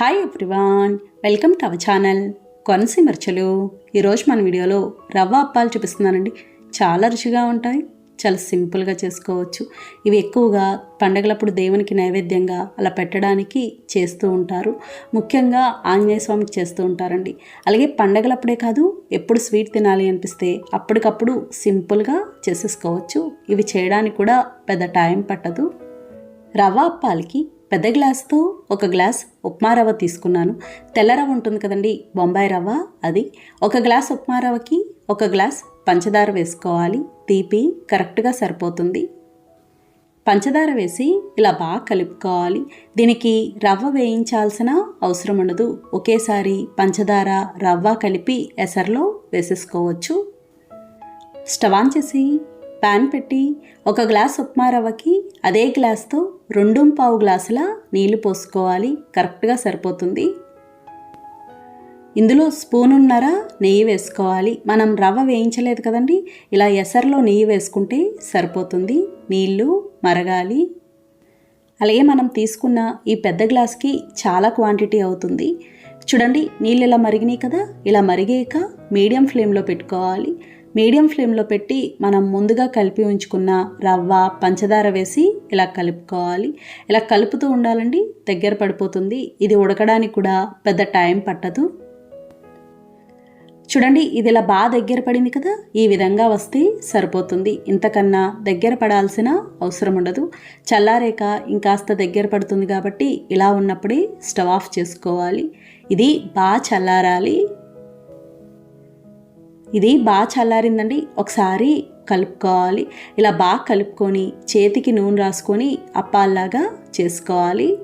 Hi everyone welcome to our channel కొనసీమర్చలు ఈరోజు మన వీడియోలో రవ్వ అప్పాలు చూపిస్తున్నానండి. చాలా రుచిగా ఉంటాయి చాలా సింపుల్గా చేసుకోవచ్చు. ఇవి ఎక్కువగా పండగలప్పుడు దేవునికి నైవేద్యంగా అలా పెట్టడానికి చేస్తూ ఉంటారు. ముఖ్యంగా ఆంజనేయ స్వామికి చేస్తూ ఉంటారండి. అలాగే పండగలప్పుడే కాదు ఎప్పుడు స్వీట్ తినాలి అనిపిస్తే అప్పటికప్పుడు సింపుల్గా చేసేసుకోవచ్చు. ఇవి చేయడానికి కూడా పెద్ద టైం పట్టదు. రవ్వ అప్పాలకి పెద్ద గ్లాస్తో ఒక గ్లాస్ ఉప్మా రవ్వ తీసుకున్నాను. తెల్ల రవ్వ ఉంటుంది కదండి బొంబాయి రవ్వ అది. ఒక గ్లాస్ ఉప్మా రవ్వకి ఒక గ్లాస్ పంచదార వేసుకోవాలి. తీపి కరెక్ట్గా సరిపోతుంది. పంచదార వేసి ఇలా బాగా కలుపుకోవాలి. దీనికి రవ్వ వేయించాల్సిన అవసరం ఉండదు. ఒకేసారి పంచదార రవ్వ కలిపి ఎసర్లో వేసేసుకోవచ్చు. స్టవ్ ఆన్ చేసి ప్యాన్ పెట్టి ఒక గ్లాస్ ఉప్మా రవ్వకి అదే గ్లాస్తో రెండు పావు గ్లాసుల నీళ్ళు పోసుకోవాలి. కరెక్ట్గా సరిపోతుంది. ఇందులో స్పూనున్నర నెయ్యి వేసుకోవాలి. మనం రవ్వ వేయించలేదు కదండి. ఇలా ఎసర్లో నెయ్యి వేసుకుంటే సరిపోతుంది. నీళ్ళు మరగాలి. అలాగే మనం తీసుకున్న ఈ పెద్ద గ్లాస్కి చాలా క్వాంటిటీ అవుతుంది. చూడండి నీళ్ళు ఇలా మరిగినాయి కదా. ఇలా మరిగాక మీడియం ఫ్లేమ్లో పెట్టుకోవాలి. మీడియం ఫ్లేమ్లో పెట్టి మనం ముందుగా కలిపి ఉంచుకున్న రవ్వ పంచదార వేసి ఇలా కలుపుకోవాలి. ఇలా కలుపుతూ ఉండాలండి దగ్గర పడిపోతుంది. ఇది ఉడకడానికి కూడా పెద్ద టైం పట్టదు. చూడండి ఇది ఇలా బాగా దగ్గర పడింది కదా? ఈ విధంగా వస్తే సరిపోతుంది. ఇంతకన్నా దగ్గర పడాల్సిన అవసరం ఉండదు. చల్లారేక ఇంకాస్త దగ్గర పడుతుంది కాబట్టి ఇలా ఉన్నప్పుడే స్టవ్ ఆఫ్ చేసుకోవాలి. ఇది బాగా చల్లారాలి. ఇది బాగా చల్లారిందండి. ఒకసారి కలుపుకోవాలి. ఇలా బాగా కలుపుకొని చేతికి నూనె రాసుకొని అప్పాల్లాగా చేసుకోవాలి.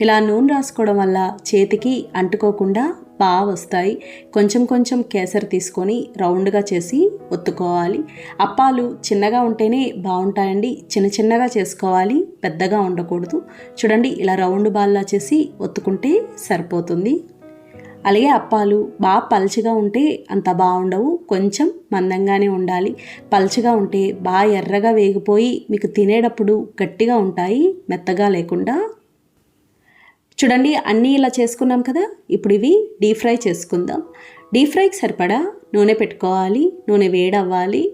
ఇలా నూనె రాసుకోవడం వల్ల చేతికి అంటుకోకుండా బాగా వస్తాయి. కొంచెం కొంచెం కేసరి తీసుకొని రౌండ్గా చేసి ఒత్తుకోవాలి. అప్పాలు చిన్నగా ఉంటేనే బాగుంటాయండి. చిన్న చిన్నగా చేసుకోవాలి. పెద్దగా ఉండకూడదు. చూడండి ఇలా రౌండ్ బాల్లా చేసి ఒత్తుకుంటే సరిపోతుంది. అలాగే అప్పాలు బాగా పలచగా ఉంటే అంత బాగుండవు. కొంచెం మందంగానే ఉండాలి. పలచగా ఉంటే బాగా ఎర్రగా వేగిపోయి మీకు తినేటప్పుడు గట్టిగా ఉంటాయి మెత్తగా లేకుండా. చూడండి అన్నీ ఇలా చేసుకున్నాం కదా? ఇప్పుడు ఇవి డీప్ ఫ్రై చేసుకుందాం. డీప్ ఫ్రైకి సరిపడా నూనె పెట్టుకోవాలి నూనె వేడవ్వాలి.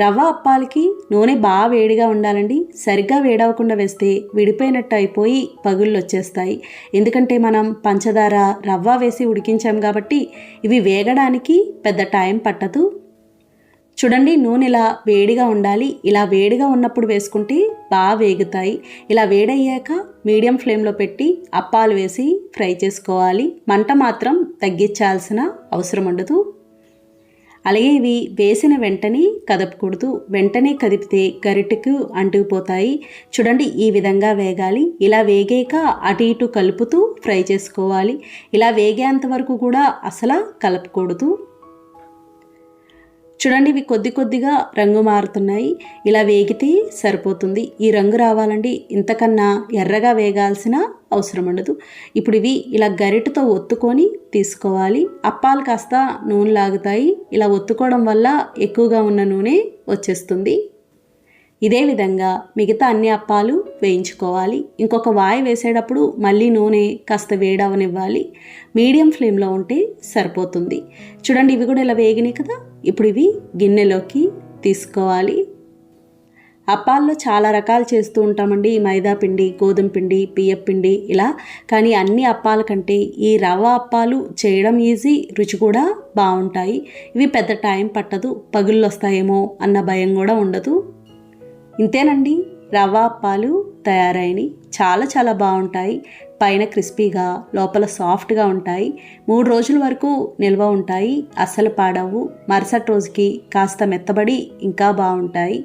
రవ్వ అప్పాలకి నూనె బాగా వేడిగా ఉండాలండి. సరిగ్గా వేడవకుండా వేస్తే విడిపోయినట్టు అయిపోయి పగుళ్ళు వచ్చేస్తాయి ఎందుకంటే మనం పంచదార రవ్వ వేసి ఉడికించాం కాబట్టి ఇవి వేగడానికి పెద్ద టైం పట్టదు. చూడండి నూనె ఇలా వేడిగా ఉండాలి. ఇలా వేడిగా ఉన్నప్పుడు వేసుకుంటే బాగా వేగుతాయి. ఇలా వేడయ్యాక మీడియం ఫ్లేమ్లో పెట్టి అప్పాలు వేసి ఫ్రై చేసుకోవాలి. మంట మాత్రం తగ్గించాల్సిన అవసరం ఉండదు. అలాగే ఇవి వేసిన వెంటనే కదపకూడదు. వెంటనే కదిపితే గరిటకు అంటుకుపోతాయి. చూడండి ఈ విధంగా వేగాలి. ఇలా వేగాక అటు ఇటు కలుపుతూ ఫ్రై చేసుకోవాలి. ఇలా వేగేంత వరకు కూడా అసలు కలపకూడదు. చూడండి ఇవి కొద్ది కొద్దిగా రంగు మారుతున్నాయి. ఇలా వేగితే సరిపోతుంది. ఈ రంగు రావాలండి. ఇంతకన్నా ఎర్రగా వేగాల్సిన అవసరం ఉండదు. ఇప్పుడు ఇవి ఇలా గరిటతో ఒత్తుకొని తీసుకోవాలి. అప్పాలు కాస్త నూనె లాగుతాయి. ఇలా ఒత్తుకోవడం వల్ల ఎక్కువగా ఉన్న నూనె వచ్చేస్తుంది. ఇదే విధంగా మిగతా అన్ని అప్పాలు వేయించుకోవాలి. ఇంకొక వాయి వేసేటప్పుడు మళ్ళీ నూనె కాస్త వేడవనివ్వాలి. మీడియం ఫ్లేమ్లో ఉంటే సరిపోతుంది. చూడండి ఇవి కూడా ఇలా వేగినాయి కదా? ఇప్పుడు ఇవి గిన్నెలోకి తీసుకోవాలి. అప్పాల్లో చాలా రకాలు చేస్తూ ఉంటామండి. మైదా పిండి గోధుమ పిండి బియ్యం పిండి ఇలా. కానీ అన్ని అప్పాల కంటే ఈ రవ్వ అప్పాలు చేయడం ఈజీ రుచి కూడా బాగుంటాయి. ఇవి పెద్ద టైం పట్టదు పగుళ్ళు వస్తాయేమో అన్న భయం కూడా ఉండదు. ఇంతేనండి రవ్వ అప్పాలు తయారైనవి చాలా చాలా బాగుంటాయి. పైన క్రిస్పీగా లోపల సాఫ్ట్గా ఉంటాయి. మూడు రోజుల వరకు నిల్వ ఉంటాయి. అస్సలు పాడవు మరుసటి రోజుకి కాస్త మెత్తబడి ఇంకా బాగుంటాయి.